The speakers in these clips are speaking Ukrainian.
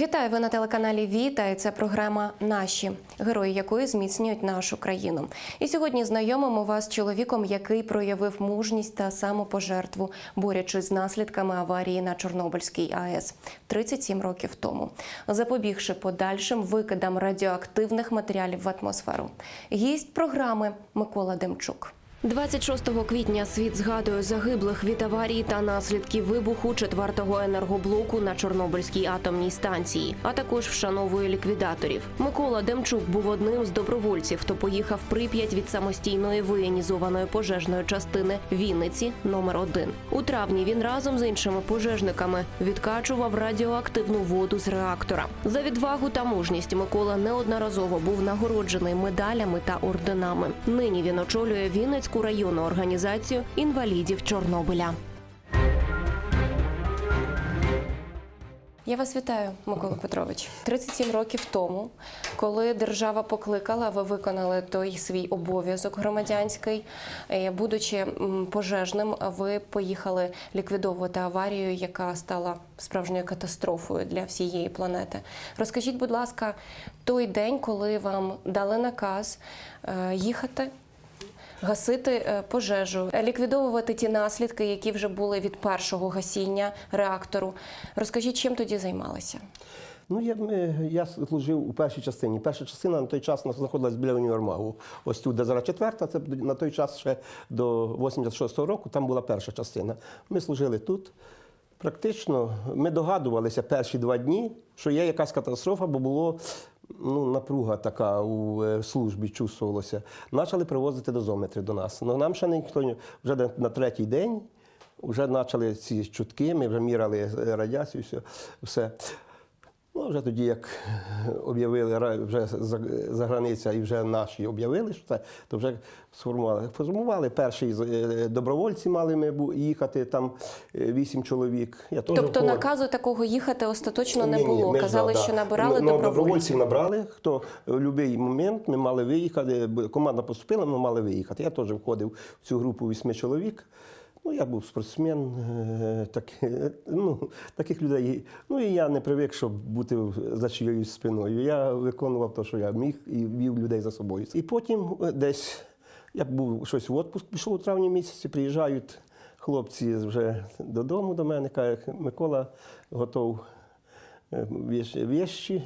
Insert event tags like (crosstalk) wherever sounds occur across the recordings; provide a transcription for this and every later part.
Вітаю ви на телеканалі Віта. і Це програма Наші герої, якої зміцнюють нашу країну. І сьогодні знайомимо вас з чоловіком, який проявив мужність та самопожертву, борючись з наслідками аварії на Чорнобильській АЕС 37 років тому, запобігши подальшим викидам радіоактивних матеріалів в атмосферу. Гість програми Микола Демчук. 26 квітня світ згадує загиблих від аварії та наслідків вибуху четвертого енергоблоку на Чорнобильській атомній станції, а також вшановує ліквідаторів. Микола Демчук був одним з добровольців, хто поїхав Прип'ять від самостійної воєнізованої пожежної частини Вінниці номер 1 У травні він разом з іншими пожежниками відкачував радіоактивну воду з реактора. За відвагу та мужність Микола неодноразово був нагороджений медалями та орденами. Нині він очолює Вінницьку районну організацію інвалідів Чорнобиля. Я вас вітаю, Микола Петрович. 37 років тому, коли держава покликала, ви виконали той свій обов'язок громадянський. Е, Будучи пожежним, ви поїхали ліквідовувати аварію, яка стала справжньою катастрофою для всієї планети. Розкажіть, будь ласка, той день, коли вам дали наказ е, їхати гасити е, пожежу, е, ліквідовувати ті наслідки, які вже були від першого гасіння реактору. Розкажіть, чим тоді займалися? Ну, я, ми, я служив у першій частині. Перша частина на той час знаходилась біля універмагу. Ось тут, де зараз четверта, це на той час ще до 86-го року, там була перша частина. Ми служили тут. Практично ми догадувалися перші два дні, що є якась катастрофа, бо було ну, напруга така у е, службі, чувствувалася. Почали привозити дозометри до нас. Ну, нам ще ніхто вже на- на третій день вже почали ці чутки, ми вже міряли е, радіацію, все. все. Вже тоді, як (laughs) об'явили вже за, за границя і вже наші об'явили, що це, то вже сформували. Сформували перші е, добровольці мали ми їхати, там е, вісім чоловік. Я теж Тобто вход- наказу такого їхати остаточно не Ні, ні, було. ми ж, Казали, да, що набирали Ну, добровольців. добровольців набрали, хто в будь-який момент ми мали виїхати. Команда поступила, ми мали виїхати. Я теж входив в цю групу вісьми чоловік. Ну, я був спортсмен, е, так, е, ну, таких людей. Ну і я не привик, щоб бути за чиєюсь спиною. Я виконував те, що я міг, і вів людей за собою. І потім е, десь я був щось в відпуск, пішов у травні місяці, приїжджають хлопці вже додому до мене, кажуть, Микола готов віщі,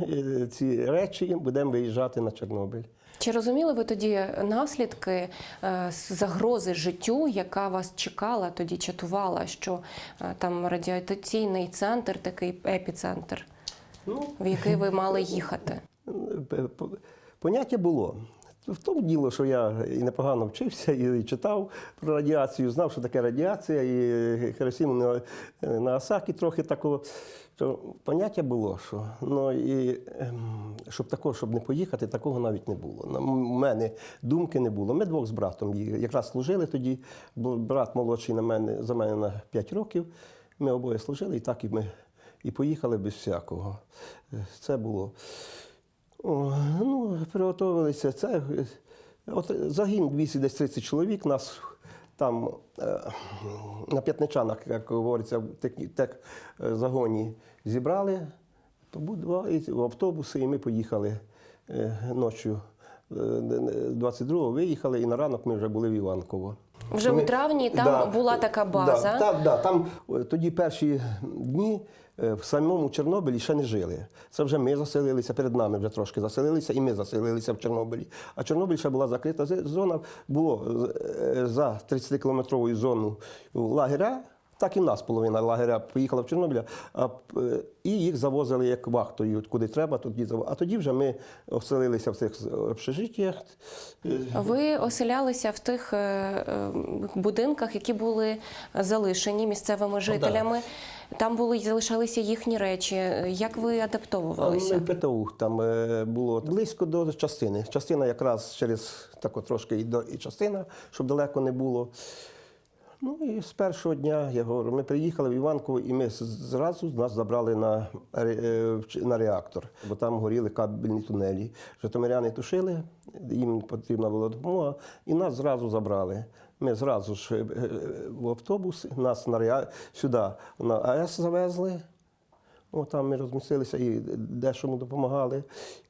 ці речі, будемо виїжджати на Чорнобиль. Чи розуміли ви тоді наслідки е, загрози життю, яка вас чекала, тоді чатувала, що е, там радіаційний центр, такий епіцентр, Ну, в який ви мали їхати? П- Поняття було. В тому діло, що я і непогано вчився, і читав про радіацію, знав, що таке радіація, і Хіросіму на, на Асакі трохи такого. То поняття було, що ну і ем, щоб такого, щоб не поїхати, такого навіть не було. У мене думки не було. Ми двох з братом якраз служили тоді. Брат молодший на мене за мене на 5 років. Ми обоє служили, і так і ми і поїхали без всякого. Е, Це було. О, ну, приготувалися. Це, е, от загін 230 чоловік, нас там е, на п'ятничанах, як говориться, в тек- е, загоні зібрали то два і в автобуси, і ми поїхали ночі. е, 22-го виїхали, і на ранок ми вже були в Іванково. Вже у травні там була така база. Да, та- да, там е, тоді перші дні е, в самому Чорнобилі ще не жили. Це вже ми заселилися, перед нами вже трошки заселилися, і ми заселилися в Чорнобилі. А Чорнобиль ще була закрита зона, було е, за 30-кілометровою зону лагеря. Так і в нас половина лагеря поїхала в Чорнобиля, а, е, і їх завозили як вахтою, куди треба, тоді А тоді вже ми оселилися в цих общежиттях. Е, Ви оселялися в тих е, е, будинках, які були залишені місцевими жителями. Там були залишалися їхні речі. Як ви Ми адаптовувалися? в ПТУ там е, було близько до частини. Частина якраз через тако трошки і до і частина, щоб далеко не було. Ну і з першого дня я говорю, ми приїхали в Іванково, і ми зразу нас забрали на, е, на реактор, бо там горіли кабельні тунелі. Житомиряни тушили, їм потрібна була допомога, і нас зразу забрали. Ми зразу ж е, е, в автобус, нас на реа... сюди на АЕС завезли. О, там ми розмістилися і дещо ми допомагали.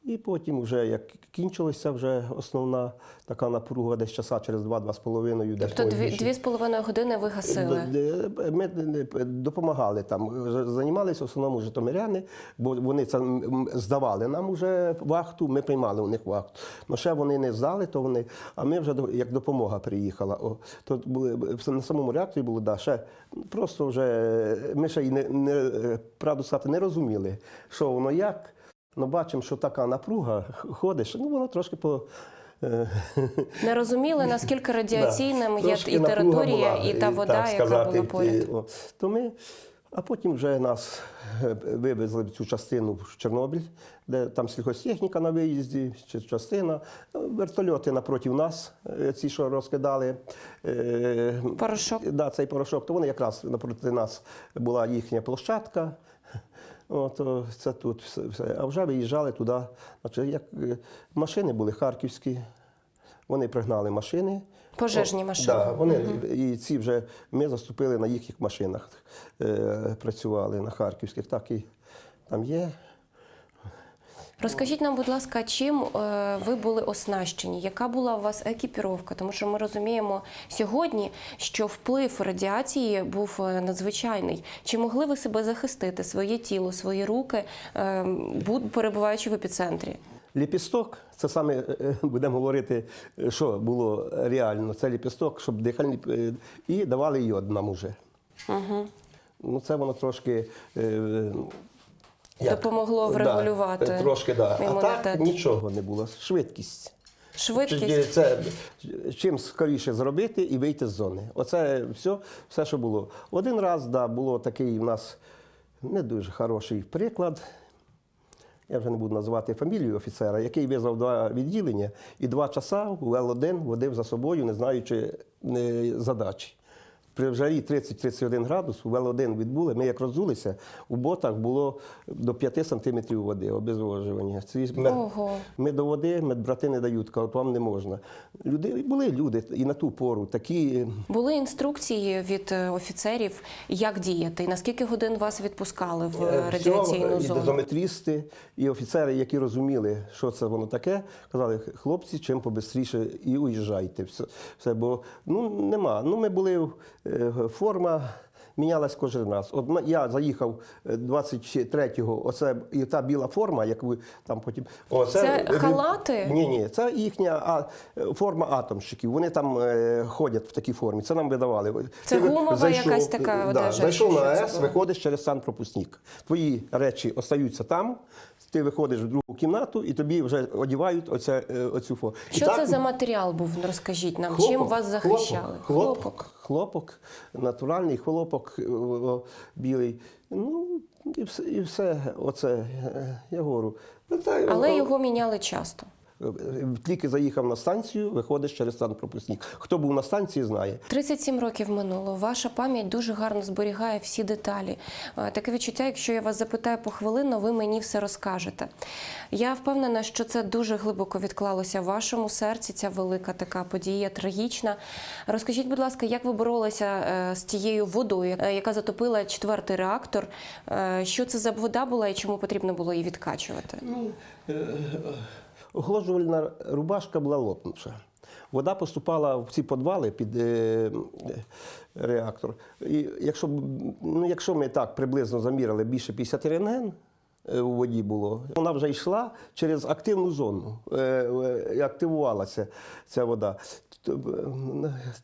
І потім, вже як кінчилася вже основна така напруга, десь часа через два-два з половиною. десь Тобто дві, дві з половиною години ви гасили. Ми допомагали там, займалися в основному житомиряни, бо вони це здавали нам уже вахту, ми приймали у них вахту. Ну ще вони не здали, то вони, а ми вже як допомога приїхала. О, то були на самому реакторі було да, ще просто вже ми ще й не, не е, правду сказати, не розуміли, що воно як. Ну, бачимо, що така напруга ходиш, ну воно трошки по. е, Не розуміли, наскільки (laughs) радіаційним Да, є і територія, була, і та вода, так яка сказати, була поряд. і, о, То ми, а потім вже нас е, вивезли в цю частину в Чорнобиль, де там сільхозтехніка на виїзді, частина, е, вертольоти напроти нас, ці, що розкидали. Порошок. Да, цей порошок, то вони якраз напроти нас була їхня площадка. От, це тут все. А вже виїжджали туди. Значить, як, е, машини були харківські, вони пригнали машини. Пожежні машини. Да, вони, І ці вже ми заступили на їхніх машинах, е, працювали на харківських, так і там є. Розкажіть нам, будь ласка, чим е, ви були оснащені? Яка була у вас екіпіровка? Тому що ми розуміємо сьогодні, що вплив радіації був е, надзвичайний. Чи могли ви себе захистити, своє тіло, свої руки, е, перебуваючи в епіцентрі? Ліпісток, це саме будемо говорити, що було реально. Це ліпісток, щоб дихальні і давали йод нам уже. Угу. Ну, це воно трошки. Як? Допомогло врегулювати Да, трошки, да. А так нічого не було. Швидкість. Швидкість. Це чим скоріше зробити і вийти з зони. Оце все, все, що було. Один раз да, було такий у нас не дуже хороший приклад. Я вже не буду називати фамілію офіцера, який визвав два відділення і два часа в Л1 водив за собою, не знаючи е, задачі. При жарі 30-31 градус в Л1 відбули. Ми як роззулися, у ботах було до 5 сантиметрів води, обезвожування. Мед, ми до води медбрати не дають, кажуть, вам не можна. Люди, були люди і на ту пору такі. Були інструкції від е, офіцерів, як діяти, і на скільки годин вас відпускали в Е, е, радіаційну І зону? дозометрісти, і офіцери, які розуміли, що це воно таке, казали, хлопці, чим побистріше і уїжджайте. Все, все, бо ну, нема. Ну, ми були, е, форма мінялась кожен раз. От я заїхав е, 23-го, оце і та біла форма, як ви там потім. О, Це халати? Ні, ні, це їхня а, е, форма атомщиків. Вони там е, ходять в такій формі. Це нам видавали. Це Ти гумова якась така да, одежа, Зайшов чи на АЕС, виходиш через санпропускник. Твої речі остаються там. Ти виходиш в другу кімнату і тобі вже одівають оце, оцю форму. І Що так це за матеріал був? Розкажіть нам, хлопок, чим вас захищали? Хлопок, хлопок, хлопок, натуральний хлопок е, білий. Ну, і все, і все оце, е, я говорю. Але його міняли часто. Тільки заїхав на станцію, виходиш через санпропускник. Хто був на станції, знає. 37 років минуло. Ваша пам'ять дуже гарно зберігає всі деталі. Е, Таке відчуття, якщо я вас запитаю похвилинно, ви мені все розкажете. Я впевнена, що це дуже глибоко відклалося в вашому серці. Ця велика така подія, трагічна. Розкажіть, будь ласка, як ви боролися е, з тією водою, е, яка затопила четвертий реактор? Е, Що це за вода була і чому потрібно було її відкачувати? Охолоджувальна рубашка була лопнувша. Вода поступала в ці підвали під е, реактор. І якщо, ну, якщо ми так приблизно замірили більше 50 рентген у воді було, вона вже йшла через активну зону, е, е, активувалася ця вода. Е,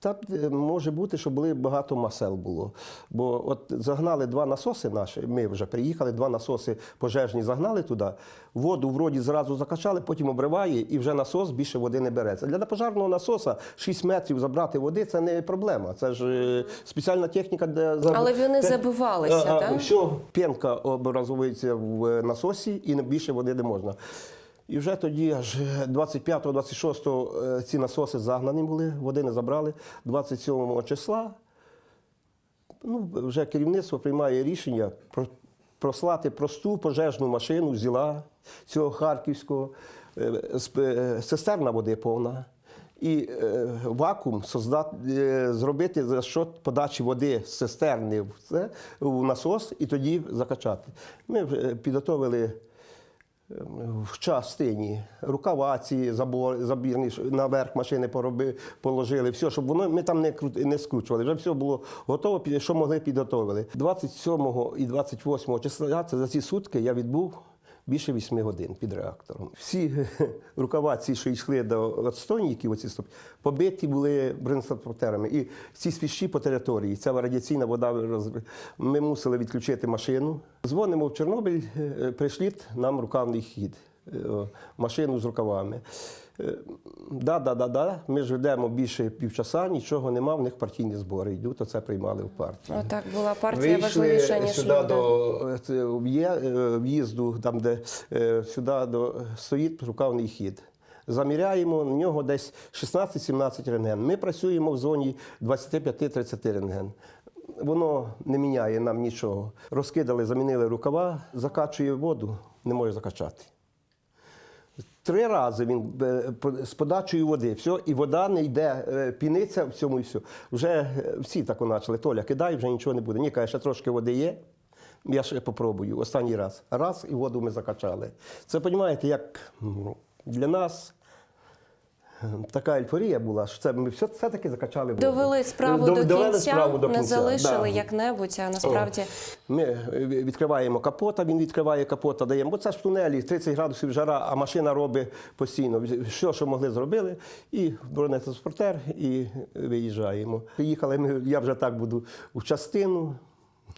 Там е, може бути, що були багато масел було. Бо от загнали два насоси наші, ми вже приїхали, два насоси пожежні загнали туди, воду вроді зразу закачали, потім обриває і вже насос більше води не береться. Для пожежного насоса 6 метрів забрати води це не проблема. Це ж е, спеціальна техніка, де Але вони забивалися, так? Все, пінка образується в насосі і більше води не можна. І вже тоді, аж 25-26 е, ці насоси загнані були, води не забрали. 27 числа ну, вже керівництво приймає рішення про, прослати просту пожежну машину, взяла цього харківського, е, е, цистерна води повна. І е, вакуум е, зробити за счет подачі води з цистерни в, це, в насос і тоді закачати. Ми підготовили в частині рукава ці забор, забірні наверх машини пороби, положили, все, щоб воно ми там не, не скручували. Вже все було готово, що могли підготовили. 27 і 28 числа це за ці сутки я відбув. Більше 8 годин під реактором. Всі (laughs) рукава, ці, що йшли до відстойників, оці стоп, побиті були бронетранспортерами. І ці свіщі по території, ця радіаційна вода. роз- Ми мусили відключити машину. Дзвонимо в Чорнобиль, е, прийшліть нам рукавний хід, е, машину з рукавами. Е, Да, да, да, да. Ми ж ведемо більше півчаса, нічого нема, в них партійні збори йдуть, то це приймали в партію. Отак була партія важливіша, ніж сюди люди. до е, е, в'їзду, там, де е, сюди до, стоїть рукавний хід. Заміряємо, на нього десь 16-17 рентген. Ми працюємо в зоні 25-30 рентген. Воно не міняє нам нічого. Розкидали, замінили рукава, закачує воду, не може закачати. Три рази він е, з подачею води, все, і вода не йде, е, піниться в цьому і все. Вже е, всі так почали. Толя, кидай, вже нічого не буде. Ні, каже, ще трошки води є. Я ще попробую останній раз. Раз і воду ми закачали. Це розумієте, як ну, для нас така ейфорія була, що це ми все, все-таки закачали. Довели справу до довели кінця, справу до не кінця, залишили да. як-небудь, а насправді Ми е, відкриваємо капота, він відкриває капота, даємо. Бо це ж в тунелі 30 градусів жара, а машина робить постійно. Все, що могли, зробили, і бронетранспортер, і виїжджаємо. Приїхали ми, я вже так буду в частину.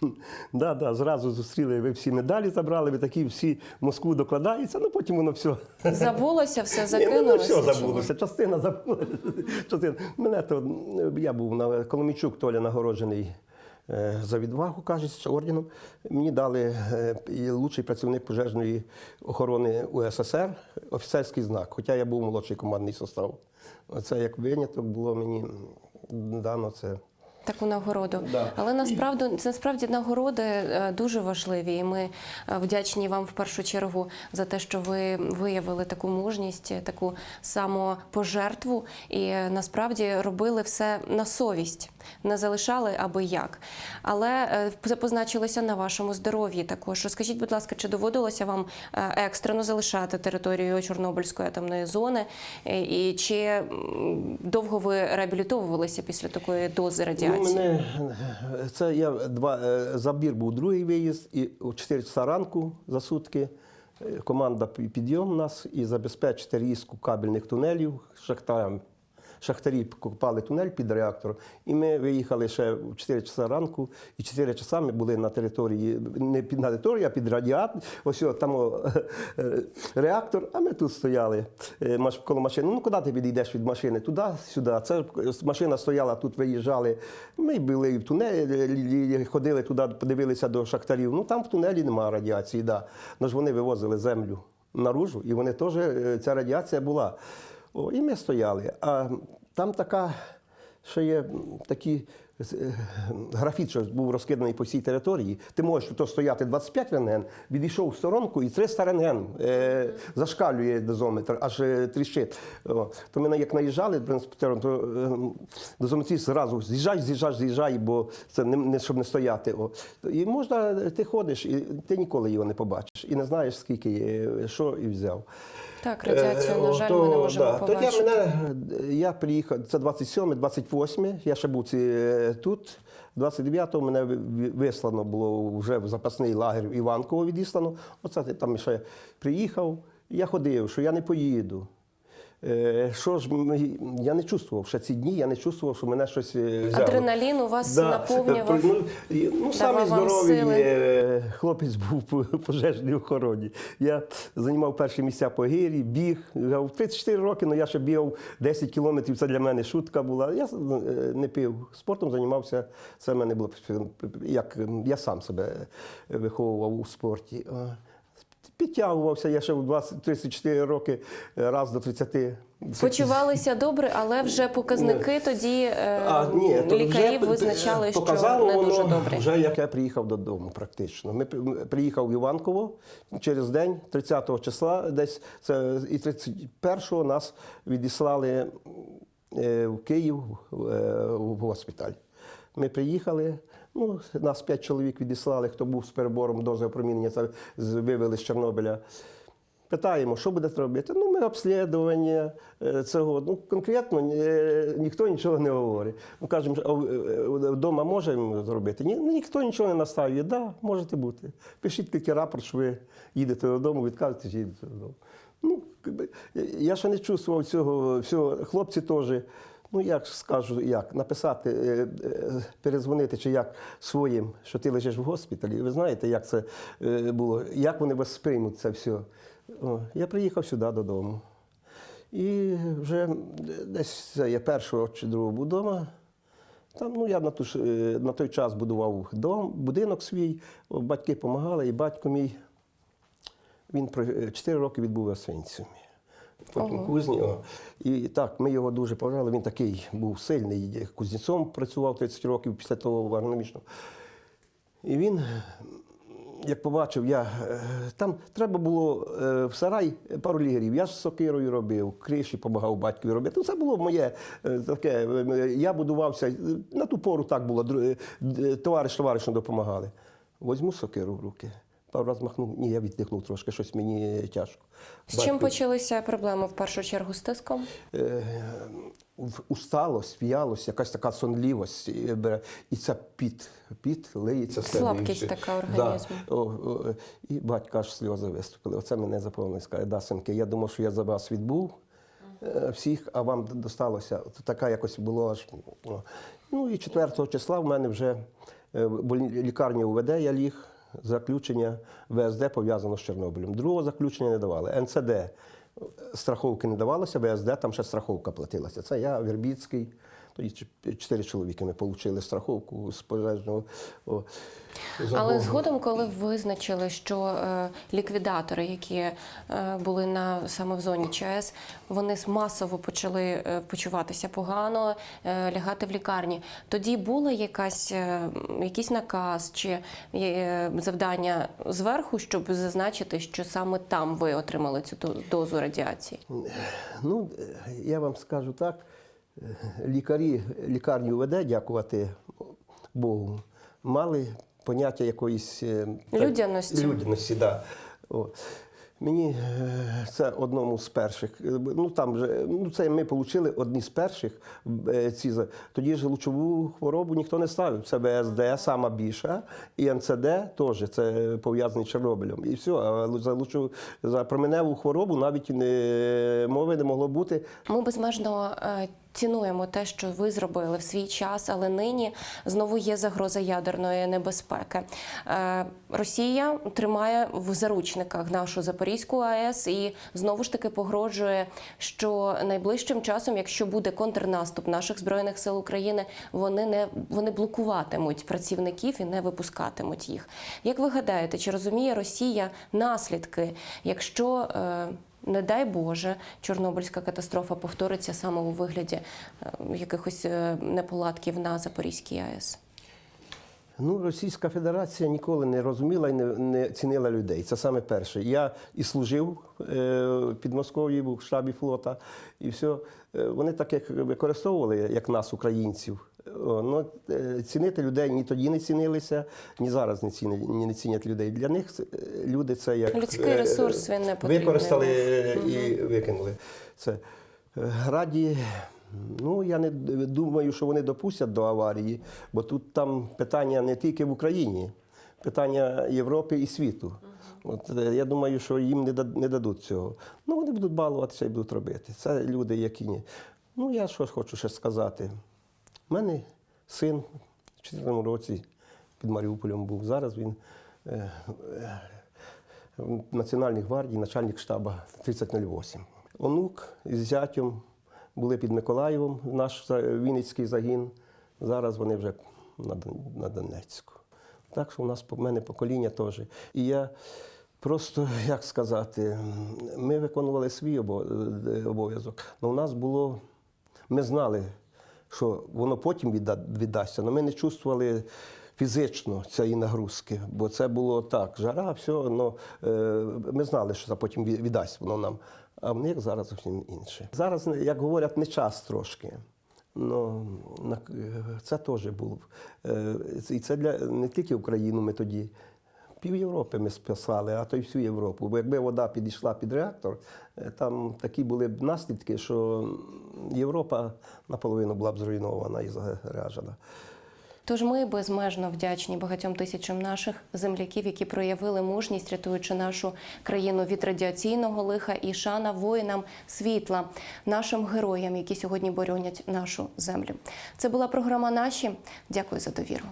(laughs) Да, да, зразу зустріли, ви всі медалі забрали, ви такі всі в Москву докладаються, ну потім воно все. забулося, все (laughs) Ні, ну, ну, все забулося. Частина забулася. (laughs) Частина. Мене то я був на Коломійчук, Толя нагороджений. е, За відвагу, кажуть, орденом. Мені дали е, лучший працівник пожежної охорони УССР, офіцерський знак, хоча я був молодший командний состав. Це як виняток було мені дано це. Таку нагороду. Да. Але насправді це насправді нагороди е, дуже важливі. І ми е, вдячні вам в першу чергу за те, що ви виявили таку мужність, таку самопожертву і е, насправді робили все на совість, не залишали аби як. Але е, це позначилося на вашому здоров'ї також. Розкажіть, будь ласка, чи доводилося вам е, екстрено залишати територію Чорнобильської атомної зони? Е, І чи довго ви реабілітовувалися після такої дози радіації? Ну, мене, це я два, забір був другий виїзд, і о 4 часа ранку за сутки команда пі- підйом нас і забезпечити різку кабельних тунелів шахтарям. Шахтарі копали тунель під реактор, і ми виїхали ще в 4 часа ранку, і 4 часа ми були на території, не під на території, а під радіатор. Ось там е, (laughs) реактор, а ми тут стояли е, коло машини. Ну куди ти відійдеш від машини? Туди, сюди. Це машина стояла, тут виїжджали. Ми були в тунелі, ходили туди, подивилися до шахтарів. Ну там в тунелі немає радіації, да. Ну ж вони вивозили землю наружу, і вони теж е, ця радіація була. О, і ми стояли. А там така, що є такі е, графіт, що був розкиданий по всій території. Ти можеш тут стояти 25 рентген, відійшов в сторонку і 300 рентген е, зашкалює дозометр, аж е, тріщить. О, то ми як наїжджали то е, дозометріст зразу з'їжджай, з'їжджай, з'їжджай, бо це не, не щоб не стояти. О. І можна, ти ходиш, і ти ніколи його не побачиш. І не знаєш, скільки є, що і взяв. Так, радіацію, на Е, жаль, то, ми не можемо да. побачити. Тоді мене, я приїхав, це 27, 28, я ще був ці, е, тут. 29-го мене ви- ви- вислано було вже в запасний лагерь Іванково відіслано. Оце там ще приїхав. Я ходив, що я не поїду. Е, Що ж, я не чувствував ще ці дні, я не чувствував, що мене щось е, взяло. Адреналін у вас наповнював. Ну, ну, сили. е, хлопець був по пожежній охороні. Я займав перші місця по гирі, біг. В 34 роки, але я ще бігав 10 кілометрів. Це для мене шутка була. Я е, не пив. Спортом займався. Це в мене було як я сам себе виховував у спорті. Підтягувався я ще в 20, 34 роки, е, раз до 30. Почувалися добре, але вже показники тоді е, А, ні, лікарів вже, визначали, е, що не дуже воно добре. Вже як я приїхав додому, практично. Ми приїхав в Іванково через день, 30 числа, десь це і 31-го нас відіслали е, в Київ в госпіталь. Ми приїхали, ну, нас п'ять чоловік відіслали, хто був з перебором дози опромінення, вивели з Чорнобиля. Питаємо, що будете робити? Ну, ми обслідування е, цього. Ну, конкретно е, ніхто нічого не говорить. Ми кажемо, а е, вдома можемо зробити? Ні, ніхто нічого не наставить. Так, да, можете бути. Пишіть тільки рапорт, що ви їдете додому, відказуєте, що їдете додому. Ну, я ще не чувствував цього всього. Хлопці теж. Ну, як скажу, як написати, е, е, перезвонити чи як своїм, що ти лежиш в госпіталі. Ви знаєте, як це е, було, як вони вас сприймуть це все. О, я приїхав сюди додому. І вже десь я першого чи другого був вдома. Там, ну, я на, ту, на той час будував дом, будинок свій, батьки допомагали, і батько мій він про 4 роки відбув в Освенцімі. Потім Ого. кузні. І так, ми його дуже поважали. Він такий був сильний. Кузнецом працював 30 років після того агрономічного. І він, як побачив, я е, там треба було е, в сарай пару лігерів. Я з сокирою робив, криші допомагав батькові робити. Ну, це було моє е, таке. Я будувався. На ту пору так було. Товариш товаришем допомагали. Возьму сокиру в руки. Пару разів махнув. Ні, я віддихнув трошки, щось мені тяжко. З чим Батько- почалися проблеми в першу чергу з тиском? е, усталость, в'ялость, якась така сонлівость е. І це піт, піт лиється Слабкість така організму. Да. О, о, і батько аж сльози виступили. Оце мене заповнило. Скаже, да, синки, я думав, що я за вас відбув е, всіх, а вам досталося. Така якось було аж. Ну і 4 числа в мене вже е, лікарня УВД я ліг. Заключення ВСД пов'язано з Чорнобилем. Другого заключення не давали. НЦД страховки не давалося, ВСД там ще страховка платилася. Це я, Вербіцький. Тоді ч- чотири чоловіки ми отримали страховку з пожежного. Але згодом, коли визначили, що е, ліквідатори, які е, були на саме в зоні ЧАЕС, вони масово почали е, почуватися погано, лягати в лікарні. Тоді була якась якийсь наказ чи завдання зверху, щоб зазначити, що саме там ви отримали цю до- дозу радіації. Ну, я вам скажу так, лікарі лікарні УВД, дякувати Богу, мали поняття якоїсь е, Людяності. Людяності, да. О. Мені е, це одному з перших. Ну там вже ну це ми отримали одні з перших. е, Ці тоді ж лучову хворобу ніхто не ставив. Це ВСД, сама більша, і НЦД теж це пов'язаний з Чорнобилем. І все. А за лучову за променеву хворобу навіть не мови не могло бути. Ми безмежно цінуємо те, що ви зробили в свій час, але нині знову є загроза ядерної небезпеки. Е, Росія тримає в заручниках нашу Запорізьку АЕС і знову ж таки погрожує, що найближчим часом, якщо буде контрнаступ наших збройних сил України, вони не вони блокуватимуть працівників і не випускатимуть їх. Як ви гадаєте, чи розуміє Росія наслідки, якщо е, не дай Боже, Чорнобильська катастрофа повториться саме у вигляді е, якихось е, неполадків на Запорізькій АЕС. Ну, Російська Федерація ніколи не розуміла і не, не цінила людей. Це саме перше. Я і служив е, під Москов'ю, в штабі флота, і все. Вони так як використовували, як нас, українців. О, ну, е, цінити людей ні тоді не цінилися, ні зараз не цінять, ні не цінять людей. Для них е, люди це як Людський е, ресурс, він не потрібний. використали е, і викинули. Це Е, раді. Ну, я не думаю, що вони допустять до аварії, бо тут там питання не тільки в Україні, питання Європи і світу. От, е, я думаю, що їм не дадуть цього. Ну, вони будуть балуватися і будуть робити. Це люди, які ні. Ну, я що хочу ще сказати. У мене син в 14 році під Маріуполем був. Зараз він е, е, в Національній гвардії, начальник штабу 3008. Онук із зятем були під Миколаєвом, наш Вінницький загін. Зараз вони вже на, Донецьку. Так що у нас в мене покоління теж. І я просто, як сказати, ми виконували свій е, обов'язок. але у нас було, ми знали, що воно потім відда- віддасться, але ми не чувствували фізично цієї нагрузки, бо це було так, жара, все, ну, е, ми знали, що це потім віддасть воно нам. а в них зараз зовсім інше. Зараз, як говорять, не час трошки. Ну, це теж було. Е, І це для не тільки Україну ми тоді. Пів Європи ми спасали, а то й всю Європу. Бо якби вода підійшла під реактор, е, там такі були б наслідки, що Європа наполовину була б зруйнована і загряжена. Тож ми безмежно вдячні багатьом тисячам наших земляків, які проявили мужність, рятуючи нашу країну від радіаційного лиха і шана воїнам світла, нашим героям, які сьогодні боронять нашу землю. Це була програма Наші. Дякую за довіру.